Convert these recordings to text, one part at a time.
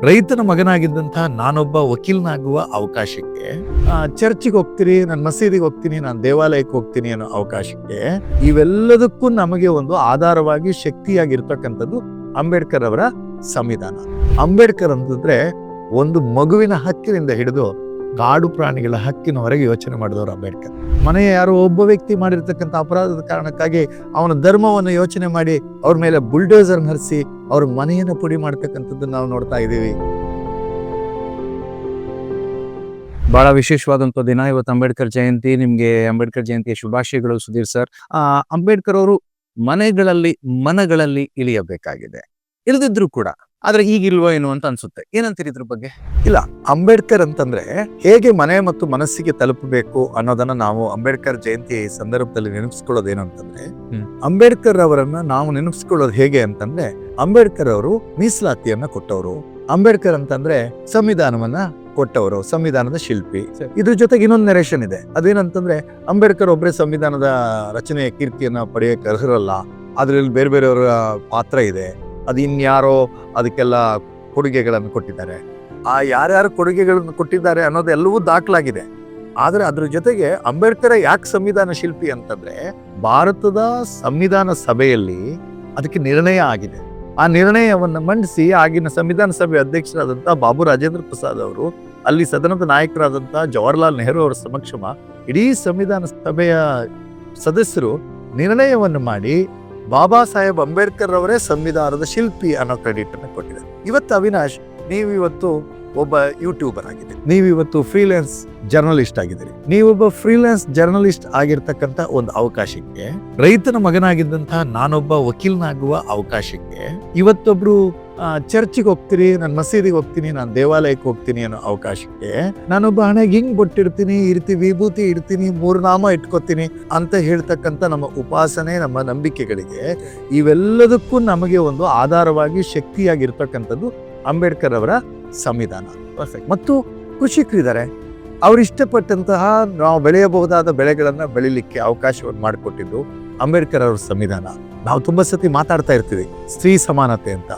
ರೈತನ ಮಗನಾಗಿದ್ದಂತಹ ನಾನೊಬ್ಬ ವಕೀಲನಾಗುವ ಅವಕಾಶಕ್ಕೆ ಚರ್ಚಿಗೆ ಹೋಗ್ತೀನಿ ನಾನು ಮಸೀದಿಗೆ ಹೋಗ್ತೀನಿ, ನಾನು ದೇವಾಲಯಕ್ಕೆ ಹೋಗ್ತೀನಿ ಅನ್ನೋ ಅವಕಾಶಕ್ಕೆ ಇವೆಲ್ಲದಕ್ಕೂ ನಮಗೆ ಒಂದು ಆಧಾರವಾಗಿ ಶಕ್ತಿಯಾಗಿರ್ತಕ್ಕಂಥದ್ದು ಅಂಬೇಡ್ಕರ್ ಅವರ ಸಂವಿಧಾನ. ಅಂಬೇಡ್ಕರ್ ಅಂತಂದ್ರೆ ಒಂದು ಮಗುವಿನ ಹಕ್ಕಿನಿಂದ ಹಿಡಿದು ಕಾಡು ಪ್ರಾಣಿಗಳ ಹಕ್ಕಿನವರೆಗೆ ಯೋಚನೆ ಮಾಡಿದವರು ಅಂಬೇಡ್ಕರ್. ಮನೆಯ ಯಾರೋ ಒಬ್ಬ ವ್ಯಕ್ತಿ ಮಾಡಿರ್ತಕ್ಕಂಥ ಅಪರಾಧದ ಕಾರಣಕ್ಕಾಗಿ ಅವನ ಧರ್ಮವನ್ನು ಯೋಚನೆ ಮಾಡಿ ಅವ್ರ ಮೇಲೆ ಬುಲ್ಡೋಸರ್ ಹರಿಸಿ ಅವ್ರ ಮನೆಯನ್ನು ಪುಡಿ ಮಾಡ್ತಕ್ಕಂಥದ್ದು ನಾವು ನೋಡ್ತಾ ಇದ್ದೀವಿ. ಬಹಳ ವಿಶೇಷವಾದಂಥ ದಿನ ಇವತ್ತು ಅಂಬೇಡ್ಕರ್ ಜಯಂತಿ. ನಿಮಗೆ ಅಂಬೇಡ್ಕರ್ ಜಯಂತಿಯ ಶುಭಾಶಯಗಳು ಸುಧೀರ್ ಸರ್. ಅಂಬೇಡ್ಕರ್ ಅವರು ಮನೆಗಳಲ್ಲಿ ಮನಗಳಲ್ಲಿ ಇಳಿಯಬೇಕಾಗಿದೆ. ಇಳಿದಿದ್ರು ಕೂಡ ಆದ್ರೆ ಈಗಿಲ್ವೋ ಏನು ಅಂತ ಅನ್ಸುತ್ತೆ. ಏನಂತೀರಿ ಇದ್ರ ಬಗ್ಗೆ? ಇಲ್ಲ ಅಂಬೇಡ್ಕರ್ ಅಂತಂದ್ರೆ ಹೇಗೆ ಮನೆ ಮತ್ತು ಮನಸ್ಸಿಗೆ ತಲುಪಬೇಕು ಅನ್ನೋದನ್ನ ನಾವು ಅಂಬೇಡ್ಕರ್ ಜಯಂತಿ ಸಂದರ್ಭದಲ್ಲಿ ನೆನಪಿಸ್ಕೊಳ್ಳೋದು ಏನು ಅಂತಂದ್ರೆ ಅಂಬೇಡ್ಕರ್ ಅವರನ್ನ ನಾವು ನೆನಪಿಸ್ಕೊಳ್ಳೋದು ಹೇಗೆ ಅಂತಂದ್ರೆ ಅಂಬೇಡ್ಕರ್ ಅವರು ಮೀಸಲಾತಿಯನ್ನ ಕೊಟ್ಟವರು. ಅಂಬೇಡ್ಕರ್ ಅಂತಂದ್ರೆ ಸಂವಿಧಾನವನ್ನ ಕೊಟ್ಟವರು ಸಂವಿಧಾನದ ಶಿಲ್ಪಿ. ಇದ್ರ ಜೊತೆಗೆ ಇನ್ನೊಂದು ನೆರೇಷನ್ ಇದೆ. ಅದೇನಂತಂದ್ರೆ ಅಂಬೇಡ್ಕರ್ ಒಬ್ಬರೇ ಸಂವಿಧಾನದ ರಚನೆಯ ಕೀರ್ತಿಯನ್ನ ಪಡೆಯಕ್ಕೆ ಅರ್ಹರಲ್ಲ ಅದರಲ್ಲಿ ಬೇರೆ ಬೇರೆಯವರ ಪಾತ್ರ ಇದೆ. ಅದು ಇನ್ಯಾರೋ ಅದಕ್ಕೆಲ್ಲ ಕೊಡುಗೆಗಳನ್ನು ಕೊಟ್ಟಿದ್ದಾರೆ. ಆ ಯಾರ್ಯಾರು ಕೊಡುಗೆಗಳನ್ನು ಕೊಟ್ಟಿದ್ದಾರೆ ಅನ್ನೋದೆಲ್ಲವೂ ದಾಖಲಾಗಿದೆ. ಆದರೆ ಅದ್ರ ಜೊತೆಗೆ ಅಂಬೇಡ್ಕರ್ ಯಾಕೆ ಸಂವಿಧಾನ ಶಿಲ್ಪಿ ಅಂತಂದ್ರೆ ಭಾರತದ ಸಂವಿಧಾನ ಸಭೆಯಲ್ಲಿ ಅದಕ್ಕೆ ನಿರ್ಣಯ ಆಗಿದೆ. ಆ ನಿರ್ಣಯವನ್ನು ಮಂಡಿಸಿ ಆಗಿನ ಸಂವಿಧಾನ ಸಭೆ ಅಧ್ಯಕ್ಷರಾದಂಥ ಬಾಬು ರಾಜೇಂದ್ರ ಪ್ರಸಾದ್ ಅವರು, ಅಲ್ಲಿ ಸದನದ ನಾಯಕರಾದಂಥ ಜವಾಹರ್ಲಾಲ್ ನೆಹರು ಅವರ ಸಮಕ್ಷಮ ಇಡೀ ಸಂವಿಧಾನ ಸಭೆಯ ಸದಸ್ಯರು ನಿರ್ಣಯವನ್ನು ಮಾಡಿ ಬಾಬಾ ಸಾಹೇಬ್ ಅಂಬೇಡ್ಕರ್ ಅವರೇ ಸಂವಿಧಾನದ ಶಿಲ್ಪಿ ಅನ್ನೋ ಕ್ರೆಡಿಟ್ ಅನ್ನು ಕೊಟ್ಟಿದ್ದಾರೆ. ಇವತ್ತು ಅವಿನಾಶ್ ನೀವು ಇವತ್ತು ಒಬ್ಬ ಯೂಟ್ಯೂಬರ್ ಆಗಿದ್ದೀರಿ. ನೀವು ಇವತ್ತು ಜರ್ನಲಿಸ್ಟ್ ಆಗಿದ್ದೀರಿ. ನೀವೊಬ್ಬ ಫ್ರೀಲ್ಯಾನ್ಸ್ ಜರ್ನಲಿಸ್ಟ್ ಆಗಿರ್ತಕ್ಕಂಥ ಒಂದು ಅವಕಾಶಕ್ಕೆ, ರೈತನ ಮಗನಾಗಿದ್ದಂತಹ ನಾನೊಬ್ಬ ವಕೀಲನಾಗುವ ಅವಕಾಶಕ್ಕೆ, ಇವತ್ತೊಬ್ರು ಚರ್ಚಿಗೆ ಹೋಗ್ತೀನಿ ನಾನು ಮಸೀದಿಗೆ ಹೋಗ್ತೀನಿ ನಾನು ದೇವಾಲಯಕ್ಕೆ ಹೋಗ್ತೀನಿ ಅನ್ನೋ ಅವಕಾಶಕ್ಕೆ ನಾನೊಬ್ಬ ಹಣೆಗೆ ಹಿಂಗೆ ಬೊಟ್ಟಿರ್ತೀನಿ ಇರ್ತಿ ವಿಭೂತಿ ಇಡ್ತೀನಿ ಮೂರ್ನಾಮ ಇಟ್ಕೋತೀನಿ ಅಂತ ಹೇಳ್ತಕ್ಕಂಥ ನಮ್ಮ ಉಪಾಸನೆ ನಮ್ಮ ನಂಬಿಕೆಗಳಿಗೆ ಇವೆಲ್ಲದಕ್ಕೂ ನಮಗೆ ಒಂದು ಆಧಾರವಾಗಿ ಶಕ್ತಿಯಾಗಿರ್ತಕ್ಕಂಥದ್ದು ಅಂಬೇಡ್ಕರ್ ಅವರ ಸಂವಿಧಾನ. ಪರ್ಫೆಕ್ಟ್ ಮತ್ತು ಕೃಷಿಕರಿದ್ದಾರೆ. ಅವ್ರು ಇಷ್ಟಪಟ್ಟಂತಹ ನಾವು ಬೆಳೆಯಬಹುದಾದ ಬೆಳೆಗಳನ್ನು ಬೆಳಿಲಿಕ್ಕೆ ಅವಕಾಶವನ್ನು ಮಾಡಿಕೊಟ್ಟಿದ್ದು ಅಂಬೇಡ್ಕರ್ ಅವರ ಸಂವಿಧಾನ. ನಾವು ತುಂಬ ಸತಿ ಮಾತಾಡ್ತಾ ಇರ್ತೀವಿ ಸ್ತ್ರೀ ಸಮಾನತೆ ಅಂತ.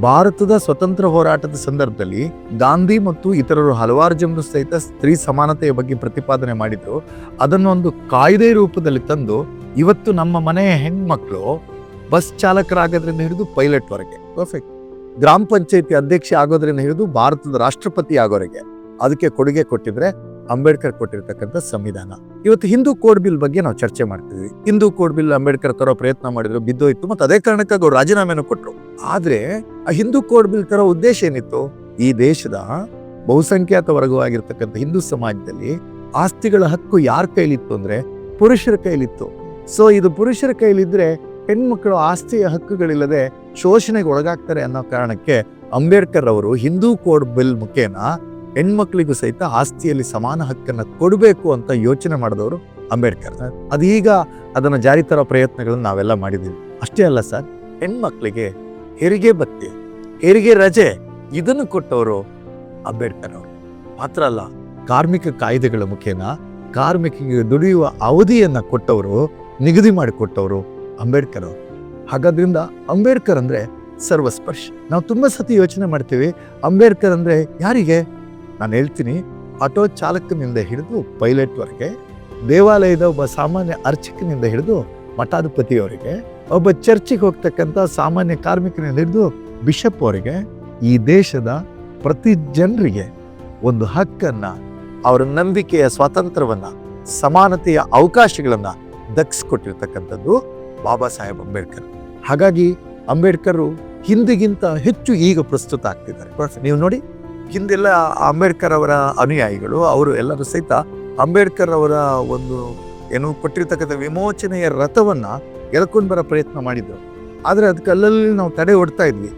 ಭಾರತದ ಸ್ವತಂತ್ರ ಹೋರಾಟದ ಸಂದರ್ಭದಲ್ಲಿ ಗಾಂಧಿ ಮತ್ತು ಇತರರು ಹಲವಾರು ಜನರು ಸಹಿತ ಸ್ತ್ರೀ ಸಮಾನತೆಯ ಬಗ್ಗೆ ಪ್ರತಿಪಾದನೆ ಮಾಡಿದ್ರು. ಅದನ್ನು ಒಂದು ಕಾಯ್ದೆ ರೂಪದಲ್ಲಿ ತಂದು ಇವತ್ತು ನಮ್ಮ ಮನೆಯ ಹೆಣ್ಮಕ್ಳು ಬಸ್ ಚಾಲಕರಾಗೋದ್ರಿಂದ ಹಿಡಿದು ಪೈಲಟ್ ವರೆಗೆ. ಪರ್ಫೆಕ್ಟ್ ಗ್ರಾಮ ಪಂಚಾಯತಿ ಅಧ್ಯಕ್ಷ ಆಗೋದ್ರಿಂದ ಹಿಡಿದು ಭಾರತದ ರಾಷ್ಟ್ರಪತಿ ಆಗೋರಿಗೆ. ಅದಕ್ಕೆ ಕೊಡುಗೆ ಕೊಟ್ಟಿದ್ರೆ ಅಂಬೇಡ್ಕರ್ ಕೊಟ್ಟಿರ್ತಕ್ಕಂಥ ಸಂವಿಧಾನ. ಇವತ್ತು ಹಿಂದೂ ಕೋಡ್ ಬಿಲ್ ಬಗ್ಗೆ ನಾವು ಚರ್ಚೆ ಮಾಡ್ತೀವಿ ಹಿಂದೂ ಕೋಡ್ ಬಿಲ್ ಅಂಬೇಡ್ಕರ್ ತರೋ ಪ್ರಯತ್ನ ಮಾಡಿದ್ರು, ಬಿದ್ದೋಯ್ತು ಮತ್ತು ಅದೇ ಕಾರಣಕ್ಕಾಗಿ ಅವರು ರಾಜೀನಾಮೆಯನ್ನು ಕೊಟ್ಟರು ಆದ್ರೆ ಆ ಹಿಂದೂ ಕೋಡ್ ಬಿಲ್ ತರೋ ಉದ್ದೇಶ ಏನಿತ್ತು? ಈ ದೇಶದ ಬಹುಸಂಖ್ಯಾತ ವರ್ಗವಾಗಿರ್ತಕ್ಕಂಥ ಹಿಂದೂ ಸಮಾಜದಲ್ಲಿ ಆಸ್ತಿಗಳ ಹಕ್ಕು ಯಾರ ಕೈಲಿತ್ತು ಅಂದ್ರೆ ಪುರುಷರ ಕೈಲಿತ್ತು. ಸೊ ಇದು ಪುರುಷರ ಕೈಲಿದ್ರೆ ಹೆಣ್ಮಕ್ಳು ಆಸ್ತಿಯ ಹಕ್ಕುಗಳಿಲ್ಲದೆ ಶೋಷಣೆಗೆ ಒಳಗಾಗ್ತಾರೆ ಅನ್ನೋ ಕಾರಣಕ್ಕೆ ಅಂಬೇಡ್ಕರ್ ಅವರು ಹಿಂದೂ ಕೋಡ್ ಬಿಲ್ ಮುಖೇನ ಹೆಣ್ಮಕ್ಳಿಗೂ ಸಹಿತ ಆಸ್ತಿಯಲ್ಲಿ ಸಮಾನ ಹಕ್ಕನ್ನು ಕೊಡಬೇಕು ಅಂತ ಯೋಚನೆ ಮಾಡಿದವರು ಅಂಬೇಡ್ಕರ್ ಅದೀಗ ಅದನ್ನ ಜಾರಿ ತರೋ ಪ್ರಯತ್ನಗಳನ್ನು ನಾವೆಲ್ಲ ಮಾಡಿದ್ದೀವಿ ಅಷ್ಟೇ ಅಲ್ಲ ಸರ್, ಹೆಣ್ಮಕ್ಳಿಗೆ ಹೆರಿಗೆ ಬತ್ತಿ ಹೆರಿಗೆ ರಜೆ ಇದನ್ನು ಕೊಟ್ಟವರು ಅಂಬೇಡ್ಕರ್ ಅವರು. ಮಾತ್ರ ಅಲ್ಲ, ಕಾರ್ಮಿಕ ಕಾಯ್ದೆಗಳ ಮುಖೇನ ಕಾರ್ಮಿಕರಿಗೆ ದುಡಿಯುವ ಅವಧಿಯನ್ನು ಕೊಟ್ಟವರು, ನಿಗದಿ ಮಾಡಿಕೊಟ್ಟವರು ಅಂಬೇಡ್ಕರ್ ಅವರು. ಹಾಗಾದ್ರಿಂದ ಅಂಬೇಡ್ಕರ್ ಅಂದ್ರೆ ಸರ್ವಸ್ಪರ್ಶ. ನಾವು ತುಂಬಾ ಸತಿ ಯೋಚನೆ ಮಾಡ್ತೀವಿ, ಅಂಬೇಡ್ಕರ್ ಅಂದ್ರೆ ಯಾರಿಗೆ? ನಾನು ಹೇಳ್ತೀನಿ, ಆಟೋ ಚಾಲಕನಿಂದ ಹಿಡಿದು ಪೈಲಟ್ವರೆಗೆ ದೇವಾಲಯದ ಒಬ್ಬ ಸಾಮಾನ್ಯ ಅರ್ಚಕನಿಂದ ಹಿಡಿದು ಮಠಾಧಿಪತಿಯವರಿಗೆ, ಒಬ್ಬ ಚರ್ಚಿಗೆ ಹೋಗ್ತಕ್ಕಂಥ ಸಾಮಾನ್ಯ ಕಾರ್ಮಿಕನಿಂದ ಹಿಡಿದು ಬಿಷಪ್ ಅವರಿಗೆ ಈ ದೇಶದ ಪ್ರತಿ ಜನರಿಗೆ ಒಂದು ಹಕ್ಕನ್ನು, ಅವರ ನಂಬಿಕೆಯ ಸ್ವಾತಂತ್ರ್ಯವನ್ನು, ಸಮಾನತೆಯ ಅವಕಾಶಗಳನ್ನು ದಕ್ಕಿಸ್ಕೊಟ್ಟಿರ್ತಕ್ಕಂಥದ್ದು ಬಾಬಾ ಸಾಹೇಬ್ ಅಂಬೇಡ್ಕರ್. ಹಾಗಾಗಿ ಅಂಬೇಡ್ಕರ್ ಹಿಂದಿಗಿಂತ ಹೆಚ್ಚು ಈಗ ಪ್ರಸ್ತುತ ಆಗ್ತಿದ್ದಾರೆ. ನೀವು ನೋಡಿ. ಹಿಂದೆಲ್ಲ ಅಂಬೇಡ್ಕರ್ ಅವರ ಅನುಯಾಯಿಗಳು, ಅವರು ಎಲ್ಲರೂ ಸಹಿತ ಅಂಬೇಡ್ಕರ್ ಅವರ ಒಂದು ಏನು ಕೊಟ್ಟಿರ್ತಕ್ಕಂಥ ವಿಮೋಚನೆಯ ರಥವನ್ನು ಎಳ್ಕೊಂಡು ಬರೋ ಪ್ರಯತ್ನ ಮಾಡಿದ್ರು. ಆದರೆ ಅದಕ್ಕೆ ಅಲ್ಲಲ್ಲಿ ನಾವು ತಡೆ ಹೊಡ್ತಾ ಇದ್ವಿ.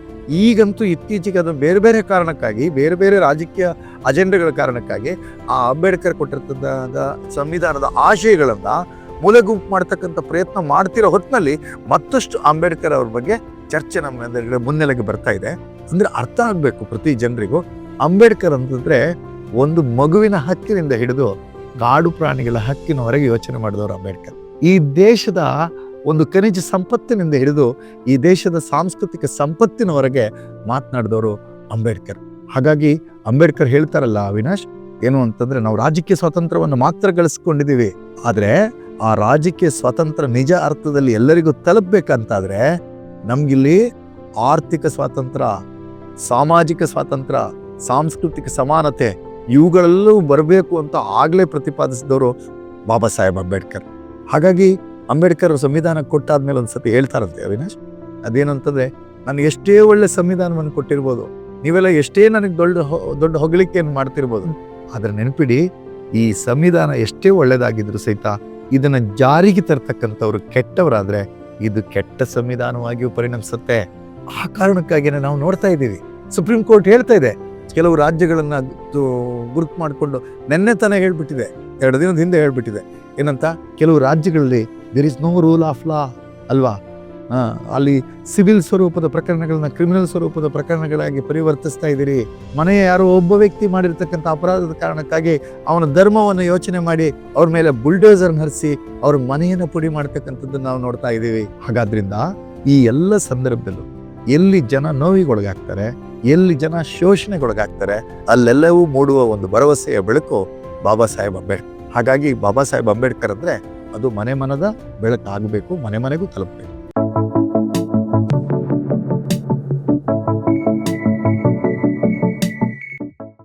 ಈಗಂತೂ ಇತ್ತೀಚೆಗೆ ಅದು ಬೇರೆ ಬೇರೆ ಕಾರಣಕ್ಕಾಗಿ, ಬೇರೆ ಬೇರೆ ರಾಜಕೀಯ ಅಜೆಂಡಗಳ ಕಾರಣಕ್ಕಾಗಿ ಆ ಅಂಬೇಡ್ಕರ್ ಕೊಟ್ಟಿರ್ತಕ್ಕಂಥ ಸಂವಿಧಾನದ ಆಶಯಗಳನ್ನ ಮೂಲೆಗುಂಪು ಮಾಡ್ತಕ್ಕಂಥ ಪ್ರಯತ್ನ ಮಾಡ್ತಿರೋ ಹೊತ್ತಿನಲ್ಲಿ ಮತ್ತಷ್ಟು ಅಂಬೇಡ್ಕರ್ ಅವ್ರ ಬಗ್ಗೆ ಚರ್ಚೆ ನಮ್ಮ ಮುನ್ನೆಲೆಗೆ ಬರ್ತಾ ಇದೆ. ಅಂದರೆ ಅರ್ಥ ಆಗಬೇಕು ಪ್ರತಿ ಜನರಿಗೂ. ಅಂಬೇಡ್ಕರ್ ಅಂತಂದ್ರೆ ಒಂದು ಮಗುವಿನ ಹಕ್ಕಿನಿಂದ ಹಿಡಿದು ಕಾಡು ಪ್ರಾಣಿಗಳ ಹಕ್ಕಿನವರೆಗೆ ಯೋಚನೆ ಮಾಡಿದವರು ಅಂಬೇಡ್ಕರ್. ಈ ದೇಶದ ಒಂದು ಖನಿಜ ಸಂಪತ್ತಿನಿಂದ ಹಿಡಿದು ಈ ದೇಶದ ಸಾಂಸ್ಕೃತಿಕ ಸಂಪತ್ತಿನವರೆಗೆ ಮಾತನಾಡಿದವರು ಅಂಬೇಡ್ಕರ್. ಹಾಗಾಗಿ ಅಂಬೇಡ್ಕರ್ ಹೇಳ್ತಾರಲ್ಲ ಅವಿನಾಶ್, ಏನು ಅಂತಂದ್ರೆ ನಾವು ರಾಜಕೀಯ ಸ್ವಾತಂತ್ರ್ಯವನ್ನು ಮಾತ್ರ ಗಳಿಸ್ಕೊಂಡಿದ್ದೀವಿ, ಆದರೆ ಆ ರಾಜಕೀಯ ಸ್ವಾತಂತ್ರ್ಯ ನಿಜ ಅರ್ಥದಲ್ಲಿ ಎಲ್ಲರಿಗೂ ತಲುಪಬೇಕಂತಾದರೆ ನಮಗಿಲ್ಲಿ ಆರ್ಥಿಕ ಸ್ವಾತಂತ್ರ್ಯ, ಸಾಮಾಜಿಕ ಸ್ವಾತಂತ್ರ್ಯ ಸಾಂಸ್ಕೃತಿಕ ಸಮಾನತೆ ಇವುಗಳೆಲ್ಲೂ ಬರಬೇಕು ಅಂತ ಆಗಲೇ ಪ್ರತಿಪಾದಿಸಿದವರು ಬಾಬಾ ಸಾಹೇಬ್ ಅಂಬೇಡ್ಕರ್. ಹಾಗಾಗಿ ಅಂಬೇಡ್ಕರ್ ಸಂವಿಧಾನ ಕೊಟ್ಟಾದ್ಮೇಲೆ ಒಂದ್ಸತಿ ಹೇಳ್ತಾರಂತೆ ಅವಿನಾಶ್, ಅದೇನಂತಂದ್ರೆ ನಾನು ಎಷ್ಟೇ ಒಳ್ಳೆ ಸಂವಿಧಾನವನ್ನು ಕೊಟ್ಟಿರ್ಬೋದು, ನೀವೆಲ್ಲ ಎಷ್ಟೇ ನನಗೆ ದೊಡ್ಡ ದೊಡ್ಡ ಹೊಗಳಿಕೆಯನ್ನು ಮಾಡ್ತಿರ್ಬೋದು, ಆದರೆ ನೆನಪಿಡಿ, ಈ ಸಂವಿಧಾನ ಎಷ್ಟೇ ಒಳ್ಳೇದಾಗಿದ್ರು ಸಹಿತ ಇದನ್ನು ಜಾರಿಗೆ ತರ್ತಕ್ಕಂಥವ್ರು ಕೆಟ್ಟವರಾದರೆ ಇದು ಕೆಟ್ಟ ಸಂವಿಧಾನವಾಗಿಯೂ ಪರಿಣಮಿಸುತ್ತೆ. ಆ ಕಾರಣಕ್ಕಾಗಿನೇ ನಾವು ನೋಡ್ತಾ ಇದ್ದೀವಿ. ಸುಪ್ರೀಂ ಕೋರ್ಟ್ ಹೇಳ್ತಾ ಇದೆ ಕೆಲವು ರಾಜ್ಯಗಳನ್ನು ಗುರುತು ಮಾಡಿಕೊಂಡು ನೆನ್ನೆ ತಾನೇ ಹೇಳ್ಬಿಟ್ಟಿದೆ, ಎರಡು ದಿನದ ಹಿಂದೆ ಹೇಳ್ಬಿಟ್ಟಿದೆ. ಏನಂತ? ಕೆಲವು ರಾಜ್ಯಗಳಲ್ಲಿ there is no rule of law ಅಲ್ವಾ? ಅಲ್ಲಿ ಸಿವಿಲ್ ಸ್ವರೂಪದ ಪ್ರಕರಣಗಳನ್ನ ಕ್ರಿಮಿನಲ್ ಸ್ವರೂಪದ ಪ್ರಕರಣಗಳಾಗಿ ಪರಿವರ್ತಿಸ್ತಾ ಇದ್ದೀರಿ. ಮನೆಯ ಯಾರೋ ಒಬ್ಬ ವ್ಯಕ್ತಿ ಮಾಡಿರ್ತಕ್ಕಂಥ ಅಪರಾಧದ ಕಾರಣಕ್ಕಾಗಿ ಅವನ ಧರ್ಮವನ್ನು ಯೋಚನೆ ಮಾಡಿ ಅವ್ರ ಮೇಲೆ ಬುಲ್ಡೋಸರ್ ಹರಿಸಿ ಅವ್ರ ಮನೆಯನ್ನು ಪುಡಿ ಮಾಡ್ತಕ್ಕಂಥದ್ದು ನಾವು ನೋಡ್ತಾ ಇದ್ದೀವಿ. ಹಾಗಾದ್ರಿಂದ ಈ ಎಲ್ಲ ಸಂದರ್ಭದಲ್ಲೂ ಎಲ್ಲಿ ಜನ ನೋವಿಗೊಳಗಾಗ್ತಾರೆ, ಎಲ್ಲಿ ಜನ ಶೋಷಣೆಗೊಳಗಾಗ್ತಾರೆ, ಅಲ್ಲೆಲ್ಲವೂ ಮೂಡುವ ಒಂದು ಭರವಸೆಯ ಬೆಳಕು ಬಾಬಾ ಸಾಹೇಬ್ ಅಂಬೇಡ್ಕರ್. ಹಾಗಾಗಿ ಬಾಬಾ ಸಾಹೇಬ್ ಅಂಬೇಡ್ಕರ್ ಅಂದ್ರೆ ಅದು ಮನೆ ಮನದ ಬೆಳಕಾಗಬೇಕು, ಮನೆ ಮನೆಗೂ ತಲುಪಬೇಕು.